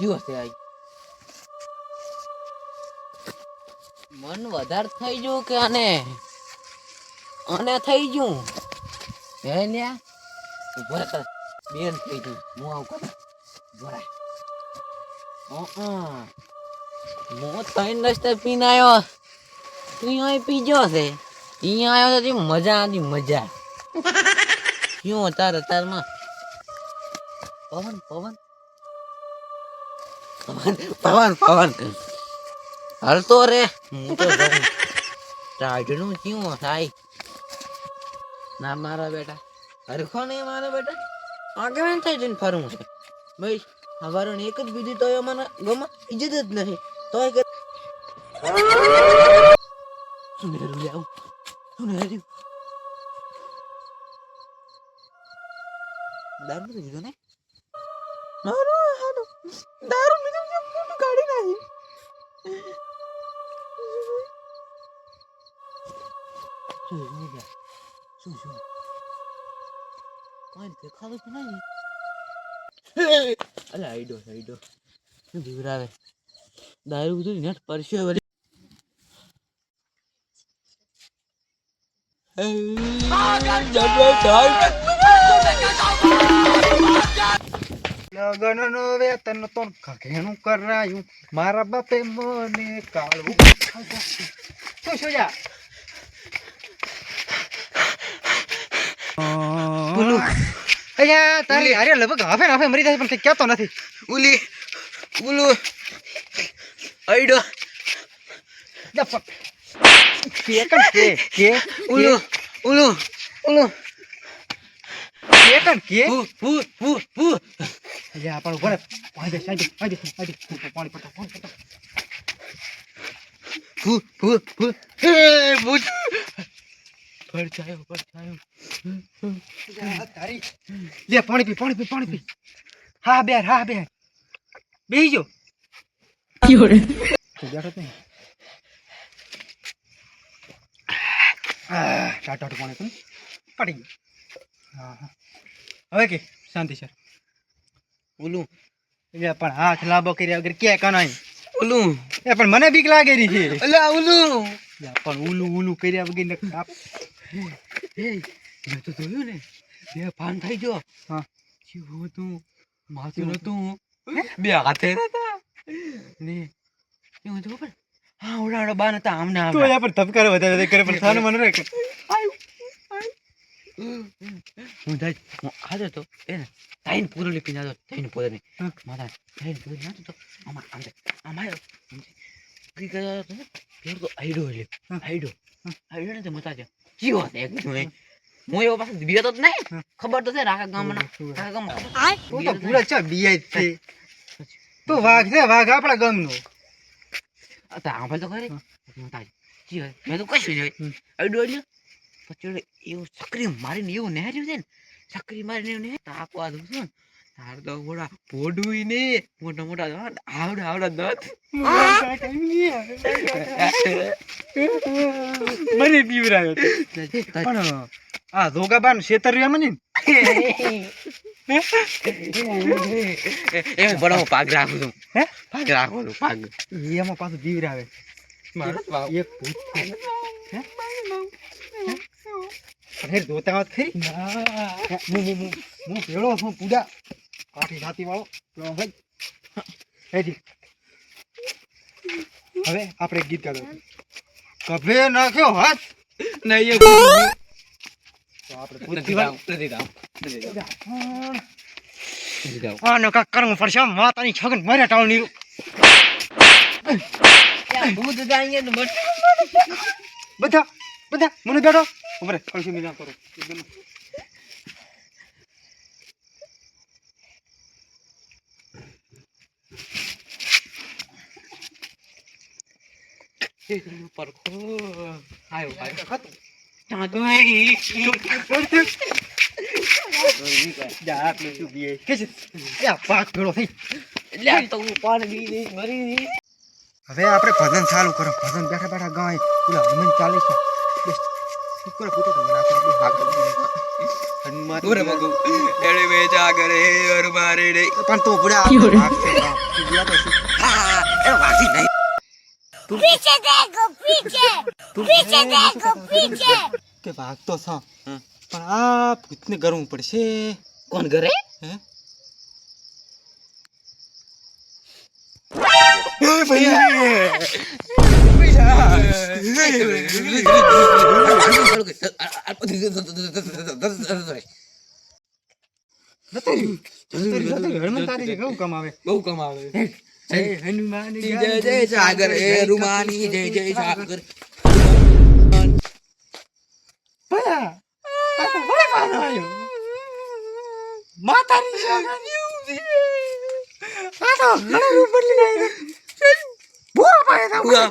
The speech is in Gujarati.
કયો છે મન વધાર થઈ ગયું કે આને? આને થઈ ગયું? લ્યા ઊભો બેન થઈ ગયું. હું આવું કરું. હું ત્રણ રસ્તે પીને આવ્યો તું અહીંયા આવ્યો તો મજા આવી મજા. શું તાર તારમાં પવન પવન. પવન પવન હાલતો રે. હું તો ટાઢનું ક્યું થાય? ના, મારા બેટા. હરખો નહીં મારા બેટા. આગળ થઈ જઈને ફરવું છે. ભાઈ હવારણ એક જ બીજી તો એ મને ગમે ઇજ્જત જ નથી તો એ સુનેરું લાવું સુનેરું દારૂ પીધો ને? મારું દારૂ પીધો શું શું છે? શું શું બધું નેટ પરસે વળી નો વેતન તો ઘેણું કરાયું. મારા બાપે મને કાળું શું શું જા? અહીંયા તારી હારે લગભગ હાફે હાફે મરી જાય પણ કહેતો નથી. ઉલી. ઉલું. અઈડો કે કે? કે? ઉલું. ઉલું. ઉલું. કે કે? ભૂ ભૂ ભૂ ભૂ જા પણ ઊભો રહે. પાણી દે પાણી દે પાણી દે પાણી પડતો પાણી પડતો. ભૂ ભૂ ભૂ હે ભૂત પડછાયો પડછાયો જા તારી. લે પાણી પી પાણી પી પાણી પી. હા બેર હા બેર બેહી જો તું બેઠો નહીં આ ટાટા પાણી પડી ગયું. હા હા. હવે કે શાંતિ સર ઉલું એ પણ હાથ લાંબો કર્યા વગર ક્યાં કનાય ઓલું. એ પણ મને બીક લાગે રહી છે. અલા ઓલું. પણ ઓલું ઓલું કર્યા વગર ને કાપ. એ મેં તો જોયું ને. બે પાન થઈ ગયો. હા. જીવો તું માથું નતું. બે હાથે નતા ને એવું હતું પણ હા ઓડા ઓડા હતા આમને તો આમને. યા પણ ધબકાર વધારે વધારે કરે પણ થાનું મને હું જાય હું ખાધો તો એ ને તાઈન પૂરો લીપી નાતો તાઈન પૂરો ને હા. માતા તાઈન પૂરો નાતો તો આમ આમાં આવ્યો. કઈ ગયા તો પેલો તો આઈડો હા. આઈડો હા. આઈડો ને તે મતા છે જીવો છે? એકદમ એ હું એવો પાસે બીજો તો નહીં. ખબર તો છે રાખા ગામના. રાખા ગામમાં તું તો પૂરા છે બીઆઈ છે. તો વાઘ છે વાઘ આપણા ગામનો. તો આંભળ તો ખરી. હા. મતા જીવો મેં તો કશું જોઈ આઈડો એટલે પછી એવું સક્રિય મારીને એવું નહેર્યું છે ને સક્રિય મારીને એવું નહેર તાકો આ દઉં છું ને તાર તો મોટા પોડું ને મોટા મોટા દાંત, આવડા આવડા દાંત મને પીવરાયો પણ આ ધોગાબાન છેતરિયા મને એમ હું પાગ રાખું છું હે પાગ રાખું છું પાગ એમાં પાછું બાપ. એક ભૂત જોતા હોત ખરી? હું હું હું હું ભેળો છું પૂડા કાઠી છાતી વાળો? પેલો હવે આપણે ગીત ગાતો કભે નાખ્યો હાથ? નહીં તો આપણે કરવું પડશે માતાની છગન માર્યા ટાળ નીરું જાય ને બધા બધા મને બેઠો ઉભરે કળશી મિલા કરો. પરખો. આયો, આયો. ખાતું. ત્યાં જા આટલું શું કે છે? યા પાક ભેળો થઈ. લે તો પાણી મરી. હવે આપણે ભજન ચાલુ કરો. ભજન બેઠા બેઠા ગાય. પેલા હનુમાન ચાલીસ પણ તો ભૂડા પીછે દેખો પીછે. પીછે દેખો પીછે. તે ભાગતો છો. પણ આ ભૂતને કરવું પડશે. કોણ કરે હે? એ ભૈયા. બહુ કમાવે જય હનુમાન જય જય સાગર હે રૂમાની જય જય સાગર ભયા આ તો ભલે પાછો આવ્યો માતાની શાગાની આ તો ઘણું બદલી નાખ્યું ભૂવા પાડે તો ભૂવા.